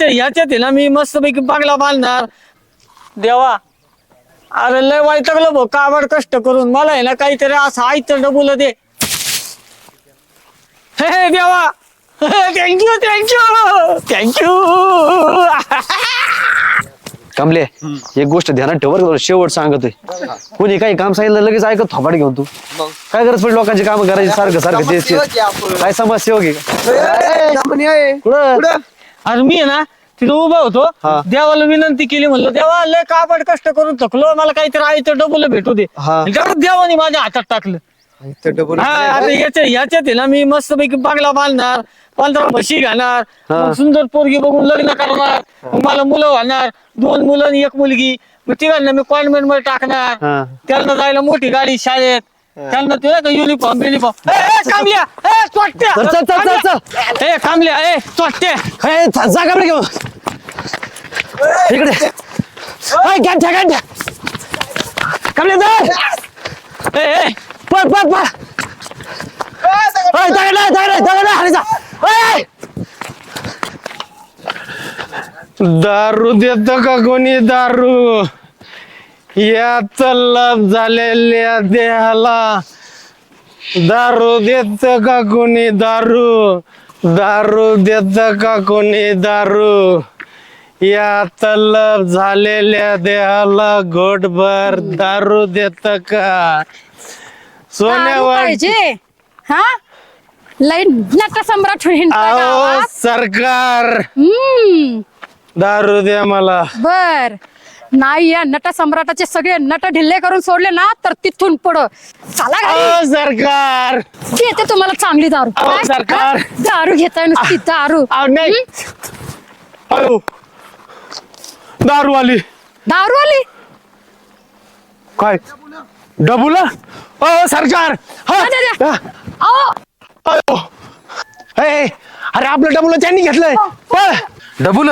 ते ह्याच्यात आहे ना मी मस्तपैकी बांगला बांधणार. देवा. अरे लय वैतागलो भाऊ काबड कष्ट करून. मला आहे ना काहीतरी असं आयतं डबुल दे. हे हे देवा. थँक्यू थँक्यू थँक्यू कमले एक गोष्ट ध्यानात ठेव बरं का तुला शेवट सांगतोय. कोणी काही काम सांगितलं लगेच ऐकत थोपाट घेऊन तू. काय गरज पडली लोकांची काम करायची? सारखं सारखं तेच तेच. काय समाजसेवक आहे का? कुठं? अरे मी आहे ना तिथं उभा होतो हा. देवाला विनंती केली म्हणलं देवा लय काबड कष्ट करून थकलो मला काहीतरी आयतं डबुल भेटू दे हा. आणि तेवढं देवाने माझ्या हातात टाकलं हा आता याच्या ह्याच्यात आहे ना मी मस्तपैकी बांगला बांधणार पंधरा म्हशी घालणार. मग सुंदर पोरगी बघून लग्न करणार मग मला मुलं होणार दोन मुलं आणि एक मुलगी मग तिघांना मी कॉन्व्हेंटमध्ये टाकणार हा. त्यांना जायला मोठी गाडी शाळेत त्यांना तुला का युनिफॉर्म युनिफॉर्म कामल्या ए, चोट्ट्या. चल, चल, चल, चल. ए कामल्या ए चोट्टे ए, जा घेऊन. इकडे. ए, गांठ्या गांठ्या कमले ए ए. पळ पळ पळ. ओय, दगड नाही, दगड नाही, दगड नाही, खाली जा. दारू देत का कोणी दारू? या तल्लब झालेल्या देहाला दारू देत का कोणी दारू? दारू देत का कोणी दारू? या तल्लब झालेल्या देहाला घोटभर दारू देत का? दारू सोन्यावर पाहिजे. हा? लई होईन त्या अहो गावात. सरकार. हम्म. दारू द्या मला. बर. नाही या नट सम्राटाचे सगळे नट ढिल्ले करून सोडले ना तर तिथून पुढं. चला घरी. अहो सरकार. देते तुम्हाला चांगली दारू. अहो, काय? सरकार. हा? दारू घेताय नुसती दारू. अहो, नाही. अयो दारू आली दारू आली काय? डबुला? अ सरकार. हा, द्या, द्या. हा, अहो. अयो. ए, अरे आपलं डबुला त्यांनी घेतलंय. पळ. डबुल?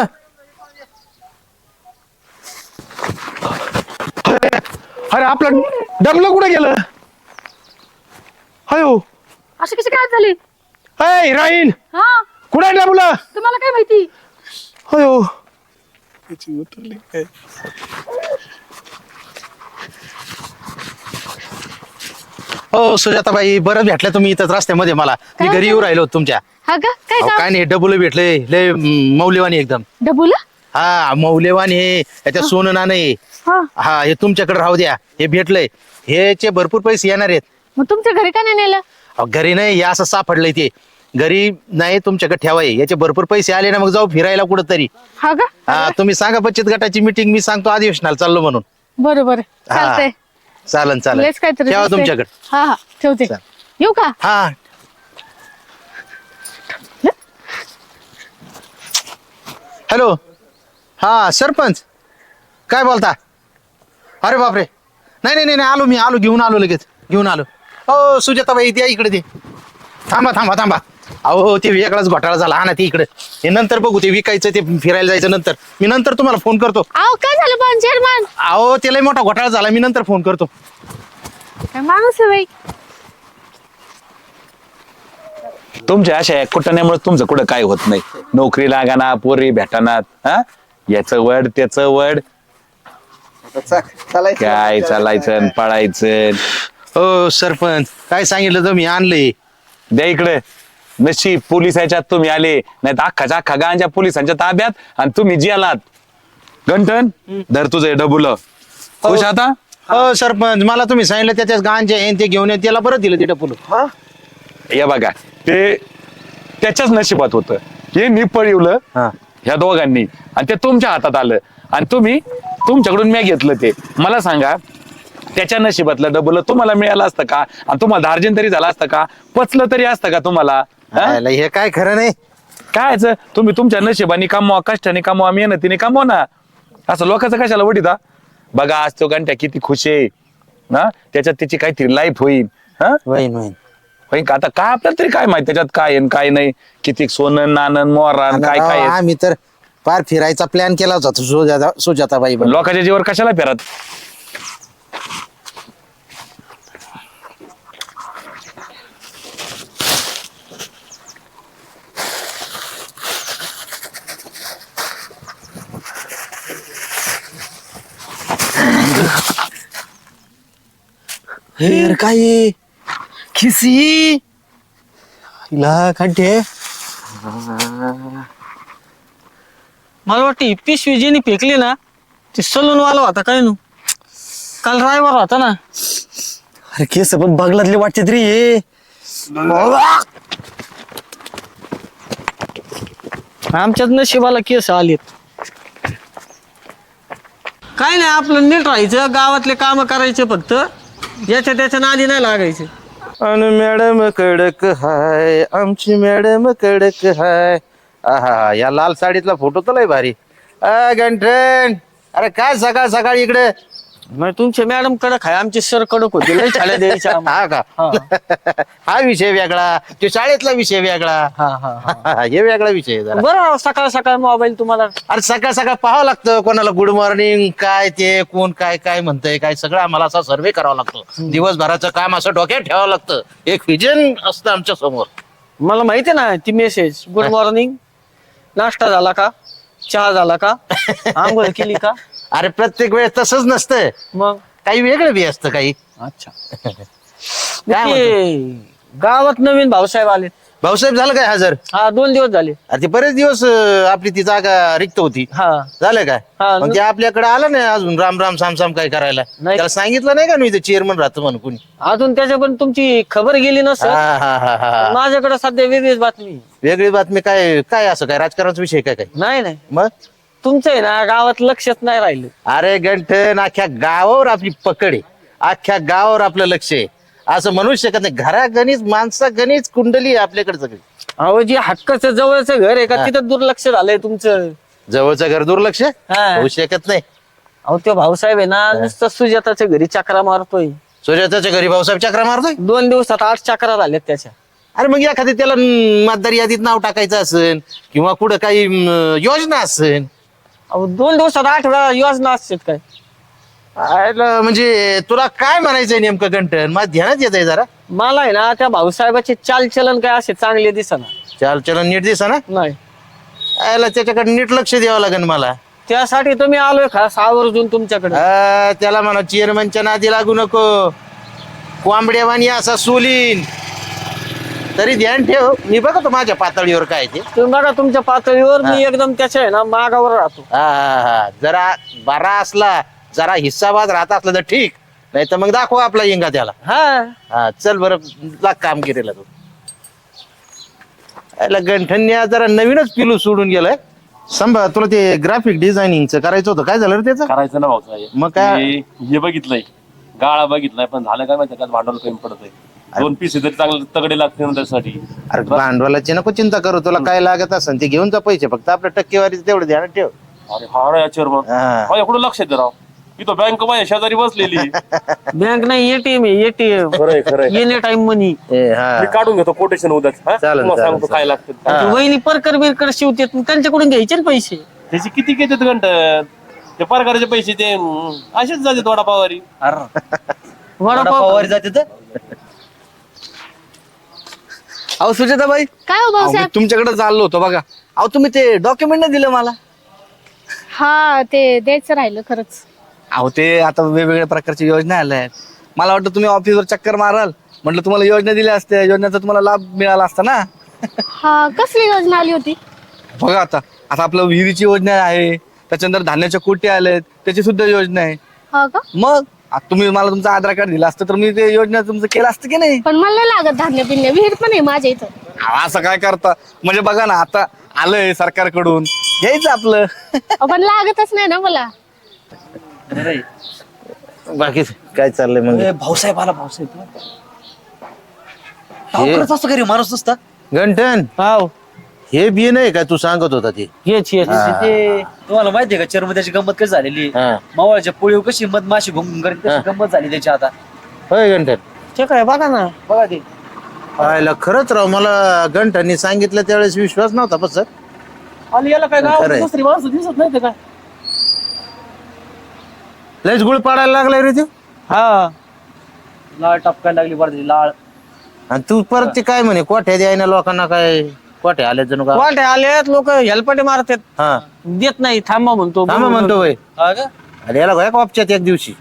अरे आपलं डबलं कुठे गेलं? अयो अशी कशी काय झाली? ऐ राहीन. हा. कुठे आहे डबलं? तुम्हाला काय माहिती? अयो हो सुजाताबाई बरं भेटलं तुम्ही इथंच रस्त्यामध्ये मला. मी घरी येऊ राहिलो होतो तुमच्या. हा का काय अहो, काम काय नाही डबुल भेटले लय म, मौल्यवान आहे एकदम. डबुला? हा मौल्यवान हे याच्यात सोनं नाणं आहे हा. हा हे तुमच्याकडे राहू द्या हे भेटलंय. ह्याचे भरपूर पैसे येणार आहेत. मग तुमच्या घरी का नाही नेलं? अहो, घरी नाही हे असं सापडलंय ते. घरी नाही तुमच्याकडे ठेवाय. याचे भरपूर पैसे आले ना मग जाऊ फिरायला कुठं तरी हा का? हा तुम्ही सांगा बचत गटाची मिटिंग मी सांगतो अधिवेशनाला चाललो म्हणून. बरोबर चालतंय. चालन चालन. काहीतरी ठेवा दिसतंय. तुमच्याकडे. हा हा ठेवते. चाल. येऊ का? हा? हॅलो. हा सरपंच. काय बोलता? अरे बापरे. नाही नाही नाही नाही, आलो मी आलो घेऊन आलो लगेच. घेऊन आलो. हो सुजाताबाई द्या इकडे दे थांबा थांबा थांबा. अहो ते वेगळाच घोटाळा झाला. हा ना ते इकडे. हे नंतर बघू ते विकायचं ते फिरायला जायचं नंतर. मी नंतर तुम्हाला फोन करतो. अहो काय झालं पण चेअरमन? अहो त्याला मोठा घोटाळा झाला. मी नंतर फोन करतो. काय माणूस आहे बाई? तुमच्या अशा कुटण्यामुळे तुमचं कुठं काय होत नाही? नोकरी लागाना पोरी भेटानात हा? याचं वड त्याचं वड. काय चालायचं आणि पळायचं. हो सरपंच काय सांगितलं तुम्ही? आणलंय द्या इकडे. नशीब पोलीस याच्यात तुम्ही आले. नाही तर अख्खाच्या अख्खा गांच्या पोलिसांच्या ताब्यात आणि तुम्ही जियालात गंठन धर तुझं डबुल. खुश आता? हो सरपंच मला तुम्ही सांगितलं त्याच्याच गांजे आहे ते घेऊन ये त्याला बरं दिलं तिथं पुढं या बघा ते त्याच्याच नशिबात होतं. हे मी पळवलं. हा. ह्या दोघांनी. आणि ते तुमच्या हातात आलं. आणि तुम्ही तुमच्याकडून मी घेतलं ते. मला सांगा त्याच्या नशिबातलं डबल तुम्हाला मिळालं असतं का? आणि तुम्हाला धार्जन तरी झालं असतं का? पचलं तरी असतं का तुम्हाला? हा? आयला हे काय खरं नाही? कायच तुम्ही तुमच्या नशिबाने कमवा कष्टाने कमवा मेहनतीने कमवा ना. असं लोकांचं कशाला वडीता बघा आज तो घंट्या किती खुश आहे. ना त्याच्यात त्याची काहीतरी लाईफ होईल. हा? वहीन होईन. पण आता काय आपल्याला तरी काय माहिती त्याच्यात काय आहे काय नाही? किती सोनं नानन मोरान काय काय आम्ही तर फार फिरायचा प्लॅन केला होता सुजाता सुजाताबाई बरोबर. लोकांच्या जीवर कशाला फिरत? हेर काय? खिसी हिला खड्डे। मला वाटतं ही पिशवी जिने फेकली ना ती सलून वाला होता काय नु? काल ड्रायव्हर होता ना. अरे केस पण बगलातले वाटते तरी हे आमच्याच नशिबाला केस आलेत. काय नाही आपलं नीट राहायचं गावातले काम करायचे फक्त. याच्या त्याच्या नादी नाही लागायचे. अन मॅडम कडक हाय आमची मॅडम कडक हाय. आहा या लाल साडीतला फोटो तर लय भारी. अ, गंठन. अरे काय सकाळ सकाळ इकडे? मग तुमचे मॅडम कडक आहे आमचे सर कडक होते लय छाड्या द्यायच्या आम्हाला. हा का? हा. विषय वेगळा तो शाळेतला विषय वेगळा. हा हा हा. हे वेगळा विषय आहे जरा. बरं सकाळ सकाळ मोबाईल तुम्हाला. अरे सकाळ सकाळ पाहावं लागतं कोणाला गुड मॉर्निंग काय ते कोण काय काय म्हणतंय काय सगळं आम्हाला असा सर्वे करावा लागतो. दिवसभराचं काम असं डोक्यात ठेवावं लागतं. एक विजन असतं आमच्यासमोर. मला माहिती आहे ना ती मेसेज गुड मॉर्निंग नाश्ता झाला का? चहा झाला का? आंघोळ केली का? अरे प्रत्येक वेळेस तसंच नसतं मग? काही वेगळं बी असतं काही. अच्छा. काय ते गावात नवीन भाऊसाहेब आले. भाऊसाहेब झालं काय हजर? हा दोन दिवस झाले. अरे ते बरेच दिवस अं, आपली ती जागा रिक्त होती. हा. झालं काय? हा, मग ते आपल्याकडे आलं नाही अजून राम राम साम साम काय करायला. नाही. त्याला सांगितलं नाही का मी चेअरमन राहतो म्हणून कुणी? अजून त्याच्या पण तुमची खबर गेली हा हा हा हा. माझ्याकडे सध्या वेगळीच बातमी. वेगळी बातमी काय काय असं काय? राजकारणाचा विषय काय काय नाही नाही. मग? तुमचं आहे ना गावात लक्षच नाही राहिलं. अरे गंठन अख्ख्या गावावर आपली पकड आहे. अख्ख्या गावावर आपलं लक्ष आहे. असं म्हणू शकत नाही. घरा गणित माणसा गणित कुंडली आहे आपल्याकडे सगळी. अहो जे हक्काचं जवळचं घर आहे का तिथं दुर्लक्ष झालंय तुमचं. जवळचं घर दुर्लक्ष? हा. होऊ शकत नाही. अहो तो भाऊसाहेब आहे ना नुसतं सुजाताच्या घरी चक्रा मारतोय. सूर्याच्या घरी भाऊसाहेब चक्रा मारतोय? दोन दिवसात आठ चक्रा झाल्यात त्याच्या. अरे मग एखादी त्याला मतदार यादीत नाव टाकायचं असेल किंवा कुठं काही योजना असेल अहो दोन दिवसात आठ वेळा योजना असतात काय? आयला म्हणजे तुला काय म्हणायचंय नेमकं गंठन? माझ्या ध्यानात येत आहे जरा. मला आहे ना त्या भाऊसाहेबाचे चालचलन काय असे चांगले दिसना. चाल चलन नीट दिसा ना नाही. आयला त्याच्याकडे नीट लक्ष द्यावं लागेल मला. त्यासाठी तुम्ही आलोय खास आवर्जून तुमच्याकडे. आ, त्याला म्हणा चेअरमनच्या नादी लागू नको. कोंबड्यावानी असा सोलीन. तरी ध्यान ठेव. मी बघतो माझ्या पातळीवर काय ते. तुम्ही बघा तुमच्या पातळीवर मी एकदम त्याच्या आहे ना मागावर राहतो. हा हा हा. जरा बारा असला जरा हिस्साबाद राहत असला तर ठीक. नाही तर मग दाखव आपला इंगा त्याला. हा. हा चल बरं लाग काम केलेला तू. याला गंठन्या जरा नवीनच पिलू सोडून गेलाय. संभा तुला ते ग्राफिक डिझायनिंगचं करायचं होतं. काय झालं रे त्याचं? करायचं ना भाऊ मग काय? हे बघितलंय. गाळा बघितलाय पण झालं काय माहिती का भांडवल कमी पडत आहे दोन पीस तरी चांगले तगडे लागते ना त्यासाठी. अरे भांडवलाची नको चिंता करू तुला काय लागत असेल ते घेऊन जा पैसे फक्त आपल्या टक्केवारी तेवढं ध्यानात ठेव. अरे हा रे याच्यावर मग. हा. एवढं लक्ष आहे राव. इथं बँक माझ्या शेजारी बसलेली. बँक नाही एटीएम आहे एटीएम खरंय एनी टाइम मनी ए, हा. मी काढून घेतो कोटेशन उद्याच. हा? चालेल, तुम्हाला चालेल, सांगतो काय लागतं. वहिनी परकर बिरकर शिवतात मग त्यांच्याकडून घ्यायचे ना पैसे? त्याचे किती घेतात घंट? ते पगाराचे पैसे ते असेच जाते वडापावारी वडापाव जाते तर अहो सुजाताबाई. काय हो अहो, मी भाऊसाहेब तुमच्याकडे चाललो होतो बघा. अहो तुम्ही ते डॉक्युमेंट नाही दिलं मला? हा ते द्यायचं राहिलं खरंच. अहो ते आता वेगवेगळ्या प्रकारच्या योजना आल्या आहेत. मला वाटतं तुम्ही ऑफिसवर चक्कर माराल. म्हटलं तुम्हाला योजना दिल्या असत्या. योजनेचा तुम्हाला लाभ मिळाला असता ना? हा कसली योजना आली होती? बघा आता. आता आपलं विहिरीची योजना आहे. त्याच्यानंतर धान्याच्या कोटी आलेत त्याची सुद्धा योजना आहे. हा का? मग? आता तुम्ही मला तुमचं आधार कार्ड दिलं असतं तर मी ते योजना तुमचं केलं असतं की नाही? पण मला नाही लागत धान्य बिन्य विहीर पण आहे माझ्या इथं. अहो, असं काय करता? म्हणजे बघा ना आता आलंय सरकारकडून घ्यायचं आपलं. अहो, पण लागतच नाही ना मला. बाकी काय चाललंय मग? भाऊसाहेब आला भाऊसाहेब. हे- असं घरी माणूस नसता? गंठन? हाव. हे बी नाही काय तू सांगत होता ते. हेच हेच. ते तुम्हाला माहितीये का चर्म त्याची गंमत कशी झालेली? हा. मावळच्या पोळीव कशी मधमाशी घुम करत हा. तशी गंमत झाली त्याची आता. होय गंठन ते काय बघा ना. बघा ते. आयला खरंच राव मला गंठननी सांगितलं त्यावेळेस विश्वास नव्हता पण सर. आणि याला काय खरंय. दुसरी माणसं दिसत नाही ते काय लयच गुळ पाडायला लागलाय रे ते. हा. लाळ टपकायला लागली बरं लाळ. आणि तू परत ते काय म्हणे कोठ्या द्यायना लोकांना काय? कोठ्या आले जणू का वाटे आलेत लोक हेलपाटे मारतात. हा. देत नाही थांबा म्हणतो थांबा म्हणतो हा का? अरे याला गोया कॉपच्यात एक दिवशी?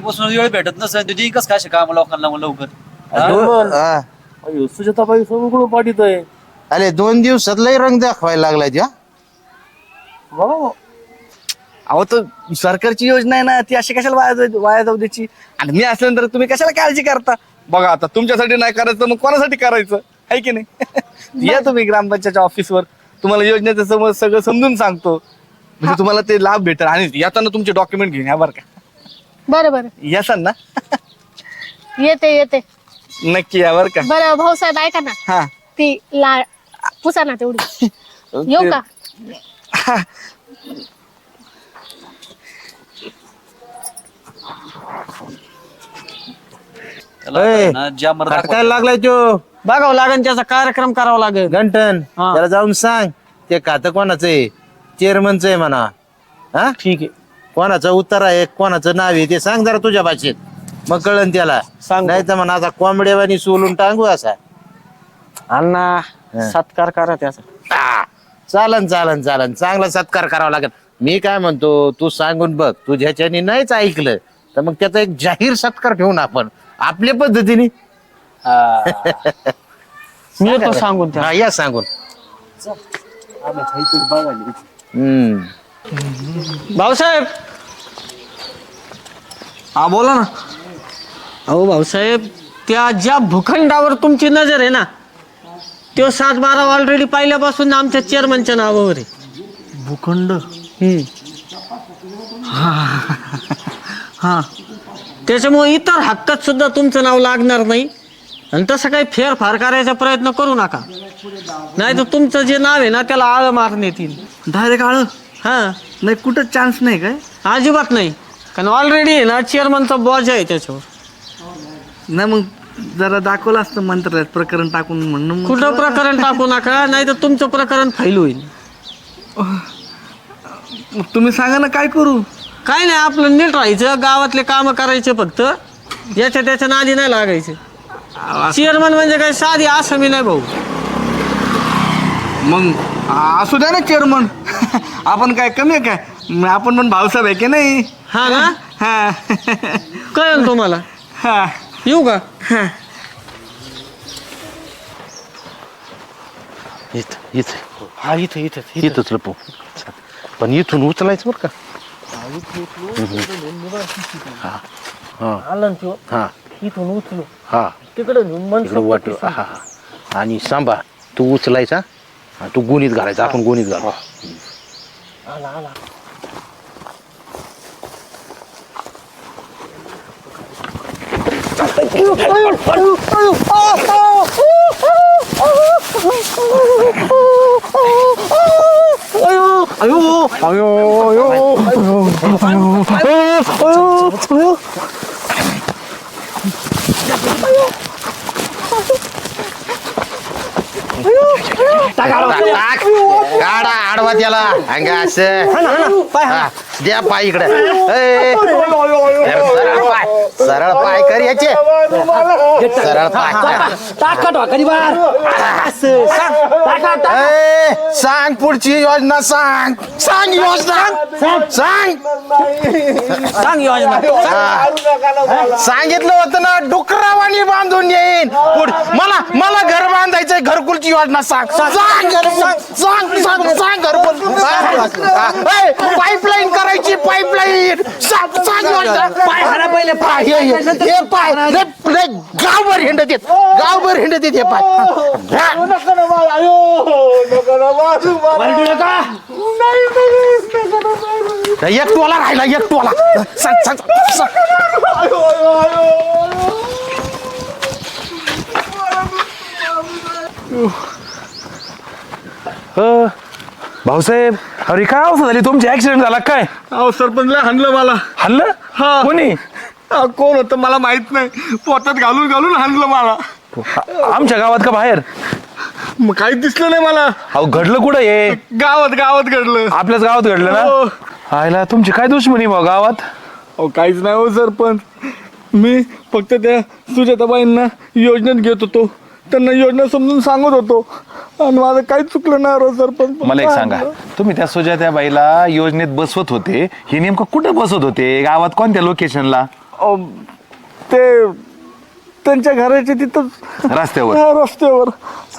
बसून वेळ भेटत नसेल तुझी कस काय काम लोकांना मग लवकर? हा. सुजाताबाई सगळं पाठीत आहे अरे दोन दिवसात लय रंग दाखवायला लागलाय त्या अहो तर सरकारची योजना आहे ना ती अशी कशाला वाया जाऊ वाया जाऊ द्यायची? आणि मी असल्यानंतर तुम्ही कशाला काळजी करता? बघा आता तुमच्यासाठी नाही करायचं मग कोणासाठी करायचं? आहे की नाही? या तुम्ही ग्रामपंचायतच्या ऑफिसवर. तुम्हाला योजनेचं सगळं समजून सांगतो. म्हणजे तुम्हाला ते लाभ भेटेल. आणि येताना तुमचे डॉक्युमेंट घेऊन या बरं का. बरं बरं. यासान ना. येते येते. नक्की या बरं का. बरं भाऊसाहेब ऐका ना. हा. ती ला पुसा ना तेवढी. येऊ का? ए, खटकायला लागलाय तो? बघावं लागेल त्याचा कार्यक्रम करावा लागेल. हा. त्याला जाऊन सांग ते खातं कोणाचं आहे? चेअरमनचं आहे म्हणा. हा? ठीक आहे. कोणाचं उत्तर आहे कोणाचं नाव आहे ते सांग जरा तुझ्या भाषेत. मग कळन त्याला. सांगतो. नाही तर म्हणा आता कोंबड्यावानी सोलून टांगू असा. अण्णा सत्कार करा त्याचा. आ, चालन चालन चालन. चांगला सत्कार करावा लागेल. मी काय म्हणतो तू सांगून बघ. तू ज्याच्यानी नाहीच ऐकलं तर मग त्याचा एक जाहीर सत्कार ठेवून आपण. आपल्या पद्धतीने. मी येतो सांगून त्या. हा या सांगून. हम्म. भाऊसाहेब. हा बोला ना. अहो भाऊसाहेब त्या ज्या भूखंडावर तुमची नजर आहे ना तो सात बारा ऑलरेडी पाहिल्यापासून आमच्या चेअरमनच्या नावावर आहे. भूखंड? हम्म. हा. त्याच्यामुळे इतर हक्कात सुद्धा तुमचं नाव लागणार नाही. आणि तसं काही फेरफार करायचा प्रयत्न करू नका. नाही तर तुमचं जे नाव आहे ना त्याला आळ मारण्यात येईल डायरेक्ट आळ? हा. नाही कुठं चान्स नाही काय? अजिबात नाही. कारण ऑलरेडी आहे ना चेअरमनचा बॉज आहे त्याच्यावर. नाही मग जरा दाखवलं असतं मंत्रालयात प्रकरण टाकून म्हणणं मग कुठं प्रकरण टाकू नका नाही तर तुमचं प्रकरण फाईल होईल. मग तुम्ही सांगा ना काय करू? काय नाही आपलं नीट राहायचं गावातले काम करायचे फक्त. याच्या त्याच्या नादी नाही लागायचे. चेअरमन म्हणजे काय साधी आसामी नाही भाऊ. मग आ- असू द्या ना चेअरमन आपण काय कमी आहे काय? मग आपण पण भाऊसाहेब आहे की नाही? हा ना? हा. कळेल तुम्हाला. हा. येऊ का? इथं इथं. हा इथं इथं इथंच लपू पण इथून उचलायचं बरं का? हा आलं ना तो हा इथून उचलू हा तिकडे नेऊन मन इकडं वाट हा हा. आणि सांभाळ तू उचलायचा आणि तू गोणीत घालायचा आपण गोणीत घालू काढा आडवा त्याला अंगा असं हा, द्या पाय इकडे ए, सरळ पाय सरळ पाय कर याचे सरळ पाय ए, सांग पुढची योजना सांग सांग योजना सांग सांग योजना हा. सांगितलं होतं ना डुकरावानी बांधून येईन पुढ मला मला घर बांधायचंय घरकुलची योजना सांग सांग सांग सांग सांग सांग घरकुल पाईपलाईन करायची पाईपलाईन पाय हाणा पहिले पाय हे, हे, हे पाय. रे, रे, गावभर हिंडत येत गावभर हिंडत येत हे पाय. हा. एक टोला राहिला एक टोला. सांग सांग सांग. भाऊसाहेब अरे काय अवस्था झाली तुमची ऍक्सिडेंट झाला काय? अहो सरपंचला हाणलं मला. हल्लं हा. कोणी? कोण होतं मला माहीत नाही. पोटात घालून घालून हाणलं मला. आमच्या गावात का बाहेर? मग काही दिसलं नाही मला. अहो घडलं कुठं हे? गावात गावात घडलं. आपल्याच गावात घडलं हो. ना आयला तुमची काय दुश्मनी भाऊ गावात? अहो काहीच नाही हो सरपंच. मी फक्त त्या सुजाताबाईंना योजनेत घेत होतो. त्यांना योजना समजून सांगत होतो. आणि माझं काहीच चुकलं नाही राव सरपंच मला एक सांगा. तुम्ही त्या सुजात्या बाईला योजनेत बसवत होते. हे नेमकं कुठं बसवत होते? गावात कोणत्या लोकेशनला अहो, ते त्यांच्या घराच्या तिथंच रस्त्यावर. हा, रस्त्यावर.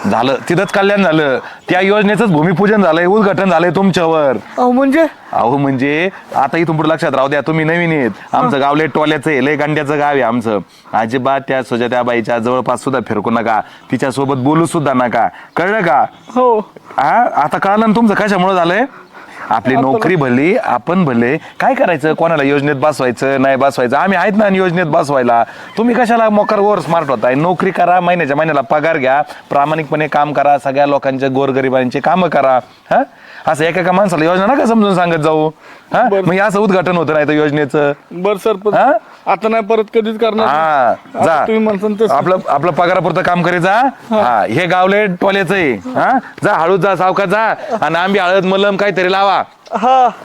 झालं तिथंच कल्याण झालं. त्या योजनेचंच भूमिपूजन झालंय उद्घाटन झालंय तुमच्यावर. अहो म्हणजे? अहो म्हणजे आता इथून पुढे लक्षात राहू द्या तुम्ही नवीन येत आमचं गाव लय टोल्याचं आहे लय गांड्याचं गाव आहे आमचं. अजिबात त्या सुजात्या बाईच्या जवळपास सुद्धा फिरकू नका. तिच्या सोबत बोलू सुद्धा नका. कळलं का? हो. हा आता कळलं ना तुमचं कशामुळे झालंय? आपली नोकरी भली आपण भले. काय करायचं? कोणाला योजनेत बसवायचं नाही बसवायचं? आम्ही आहेत ना योजनेत बसवायला. तुम्ही कशाला मोकर वर स्मार्ट होताय? नोकरी करा महिन्याच्या महिन्याला पगार घ्या. प्रामाणिकपणे काम करा सगळ्या लोकांच्या गोरगरिबांचे कामं करा. हा? असं एका एका माणसाला योजना नका समजून सांगत जाऊ. हा? मग हे असं उद्घाटन होतं नाही तर योजनेचं. बर सरपंच. हा? आता नाही परत कधीच करणार हा आता जा. तुम्ही म्हणसान तसं. आपलं आपलं पगारापुरतं काम करे जा. हा. हे गावले टोल्याचं आहे. हा जा हळूच जा सावकाश जा. आणि आंबी हळद मलम काहीतरी लावा. हा.